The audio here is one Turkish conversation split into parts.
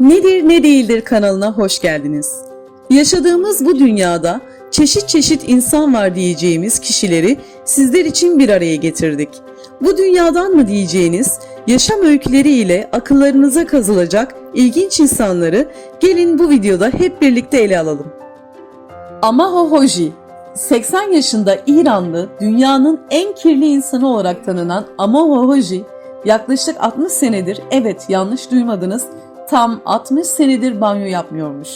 Nedir ne değildir kanalına hoş geldiniz. Yaşadığımız bu dünyada çeşit çeşit insan var diyeceğimiz kişileri sizler için bir araya getirdik. Bu dünyadan mı diyeceğiniz yaşam öyküleri ile akıllarınıza kazılacak ilginç insanları gelin bu videoda hep birlikte ele alalım. Amaho Hoji 80 yaşında İranlı, dünyanın en kirli insanı olarak tanınan Amaho Hoji, yaklaşık 60 senedir, evet yanlış duymadınız, tam 60 senedir banyo yapmıyormuş.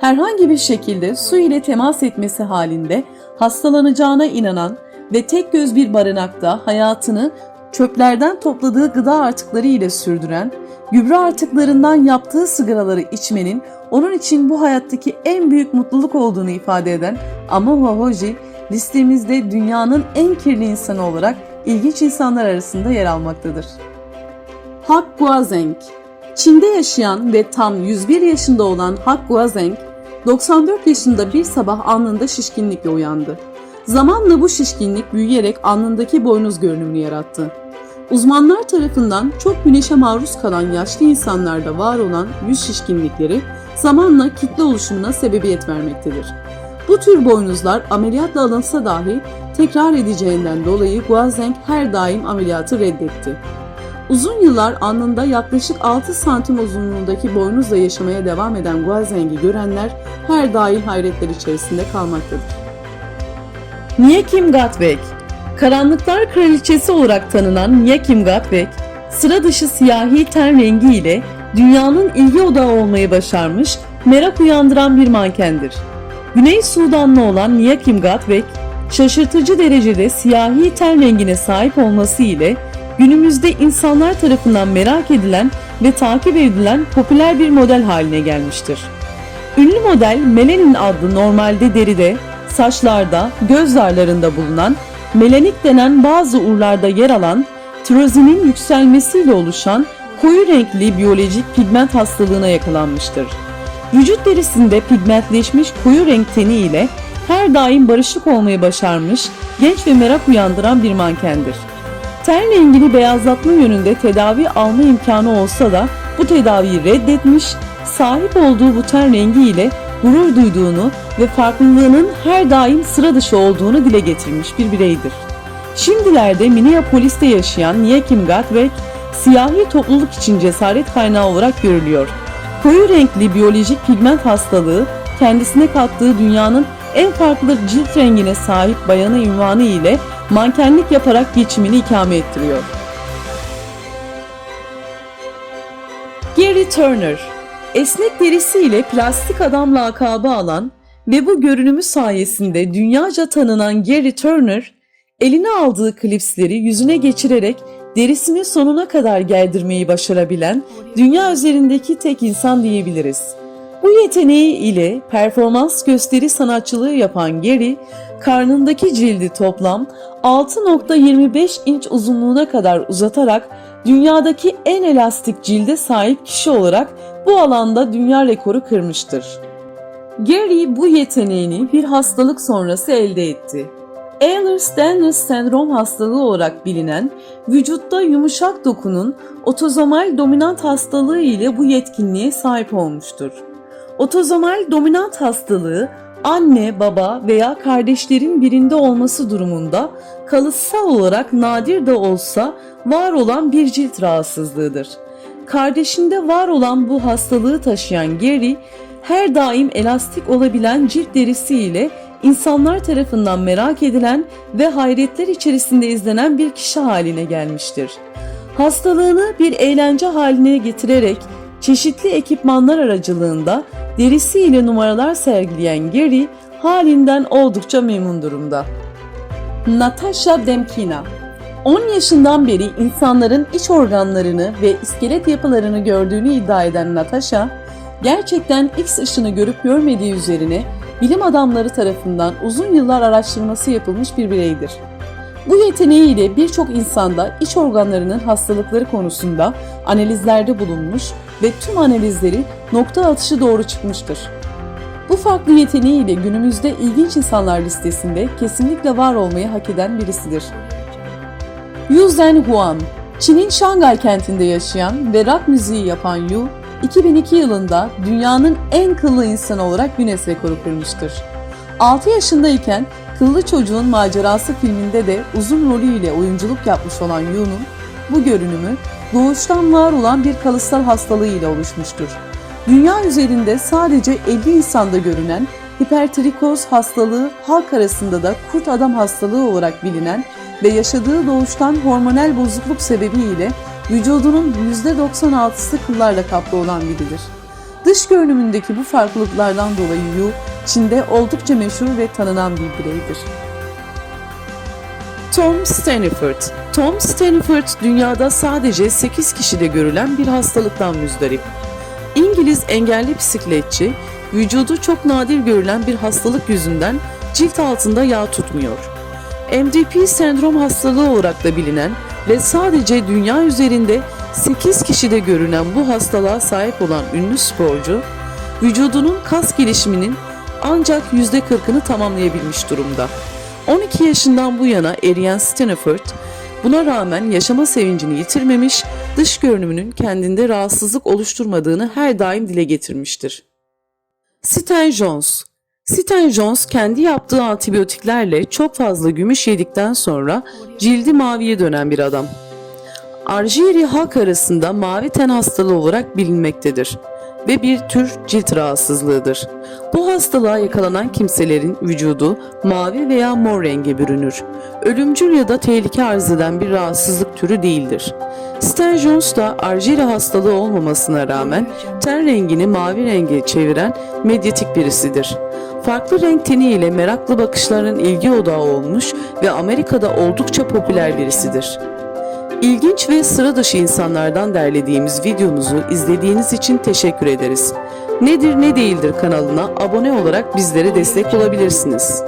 Herhangi bir şekilde su ile temas etmesi halinde hastalanacağına inanan ve tek göz bir barınakta hayatını çöplerden topladığı gıda artıkları ile sürdüren, gübre artıklarından yaptığı sigaraları içmenin onun için bu hayattaki en büyük mutluluk olduğunu ifade eden Amaho Hoji listemizde dünyanın en kirli insanı olarak ilginç insanlar arasında yer almaktadır. Hak Guazeng Çin'de yaşayan ve tam 101 yaşında olan Hak Guazeng, 94 yaşında bir sabah alnında şişkinlikle uyandı. Zamanla bu şişkinlik büyüyerek alnındaki boynuz görünümünü yarattı. Uzmanlar tarafından çok güneşe maruz kalan yaşlı insanlarda var olan yüz şişkinlikleri zamanla kitle oluşumuna sebebiyet vermektedir. Bu tür boynuzlar ameliyatla alınsa dahi tekrar edeceğinden dolayı Guazeng her daim ameliyatı reddetti. Uzun yıllar alnında yaklaşık 6 santim uzunluğundaki boynuzla yaşamaya devam eden Guazeng'i görenler her daim hayretler içerisinde kalmaktadır. Niyekim Gatweg Karanlıklar Kraliçesi olarak tanınan Niyekim Gatweg, sıra dışı siyahi ten rengi ile dünyanın ilgi odağı olmayı başarmış, merak uyandıran bir mankendir. Güney Sudanlı olan Niyekim Gatweg, şaşırtıcı derecede siyahi ten rengine sahip olması ile günümüzde insanlar tarafından merak edilen ve takip edilen popüler bir model haline gelmiştir. Ünlü model melanin adlı normalde deride, saçlarda, göz zarlarında bulunan melanik denen bazı urlarda yer alan tirozinin yükselmesiyle oluşan koyu renkli biyolojik pigment hastalığına yakalanmıştır. Vücut derisinde pigmentleşmiş koyu renk teni ile her daim barışık olmayı başarmış, genç ve merak uyandıran bir mankendir. Ten rengini beyazlatma yönünde tedavi alma imkanı olsa da bu tedaviyi reddetmiş, sahip olduğu bu ten rengi ile gurur duyduğunu ve farklılığının her daim sıra dışı olduğunu dile getirmiş bir bireydir. Şimdilerde Minneapolis'te yaşayan Niyekim Gatweg, siyahi topluluk için cesaret kaynağı olarak görülüyor. Koyu renkli biyolojik pigment hastalığı kendisine kattığı dünyanın en farklı cilt rengine sahip bayanı ünvanı ile mankenlik yaparak geçimini ikame ettiriyor. Gary Turner Esnek derisiyle plastik adam lakabı alan ve bu görünümü sayesinde dünyaca tanınan Gary Turner, eline aldığı klipsleri yüzüne geçirerek derisini sonuna kadar gerdirmeyi başarabilen dünya üzerindeki tek insan diyebiliriz. Bu yeteneği ile performans gösteri sanatçılığı yapan Gary, karnındaki cildi toplam 6.25 inç uzunluğuna kadar uzatarak dünyadaki en elastik cilde sahip kişi olarak bu alanda dünya rekoru kırmıştır. Gary bu yeteneğini bir hastalık sonrası elde etti. Ehlers-Danlos sendrom hastalığı olarak bilinen, vücutta yumuşak dokunun otozomal dominant hastalığı ile bu yetkinliğe sahip olmuştur. Otozomal dominant hastalığı anne, baba veya kardeşlerin birinde olması durumunda kalıtsal olarak nadir de olsa var olan bir cilt rahatsızlığıdır. Kardeşinde var olan bu hastalığı taşıyan Gary, her daim elastik olabilen cilt derisi ile insanlar tarafından merak edilen ve hayretler içerisinde izlenen bir kişi haline gelmiştir. Hastalığını bir eğlence haline getirerek çeşitli ekipmanlar aracılığında derisi ile numaralar sergileyen Gary halinden oldukça memnun durumda. Natasha Demkina 10 yaşından beri insanların iç organlarını ve iskelet yapılarını gördüğünü iddia eden Natasha, gerçekten X ışını görüp görmediği üzerine bilim adamları tarafından uzun yıllar araştırması yapılmış bir bireydir. Bu yeteneğiyle birçok insanda iç organlarının hastalıkları konusunda analizlerde bulunmuş ve tüm analizleri nokta atışı doğru çıkmıştır. Bu farklı yeteneğiyle günümüzde ilginç insanlar listesinde kesinlikle var olmayı hak eden birisidir. Yu Zhenhuan, Çin'in Şangay kentinde yaşayan ve rock müziği yapan Yu, 2002 yılında dünyanın en kıllı insanı olarak Guinness rekoru kırmıştır. 6 yaşındayken Kıllı Çocuğun Macerası filminde de uzun rolüyle oyunculuk yapmış olan Yu'nun bu görünümü doğuştan var olan bir kalıtsal hastalığı ile oluşmuştur. Dünya üzerinde sadece 50 insanda görünen hipertrikoz hastalığı halk arasında da kurt adam hastalığı olarak bilinen ve yaşadığı doğuştan hormonal bozukluk sebebiyle vücudunun %96'sı kıllarla kaplı olan biridir. Dış görünümündeki bu farklılıklardan dolayı Yu, Çin'de oldukça meşhur ve tanınan bir bireydir. Tom Staniford Tom Staniford dünyada sadece 8 kişide görülen bir hastalıktan müzdarip. İngiliz engelli bisikletçi, vücudu çok nadir görülen bir hastalık yüzünden cilt altında yağ tutmuyor. MDP sendrom hastalığı olarak da bilinen ve sadece dünya üzerinde 8 kişide görünen bu hastalığa sahip olan ünlü sporcu, vücudunun kas gelişiminin ancak %40'ını tamamlayabilmiş durumda. 12 yaşından bu yana eriyen Stanford, buna rağmen yaşama sevincini yitirmemiş, dış görünümünün kendinde rahatsızlık oluşturmadığını her daim dile getirmiştir. Sten Jones Sten Jones kendi yaptığı antibiyotiklerle çok fazla gümüş yedikten sonra cildi maviye dönen bir adam. Arjiri halk arasında mavi ten hastalığı olarak bilinmektedir ve bir tür cilt rahatsızlığıdır. Bu hastalığa yakalanan kimselerin vücudu mavi veya mor renge bürünür. Ölümcül ya da tehlike arz eden bir rahatsızlık türü değildir. Stan Jones da Arjiri hastalığı olmamasına rağmen ten rengini mavi renge çeviren medyatik birisidir. Farklı renk teniyle meraklı bakışların ilgi odağı olmuş ve Amerika'da oldukça popüler birisidir. İlginç ve sıra dışı insanlardan derlediğimiz videomuzu izlediğiniz için teşekkür ederiz. Nedir ne değildir kanalına abone olarak bizlere destek olabilirsiniz.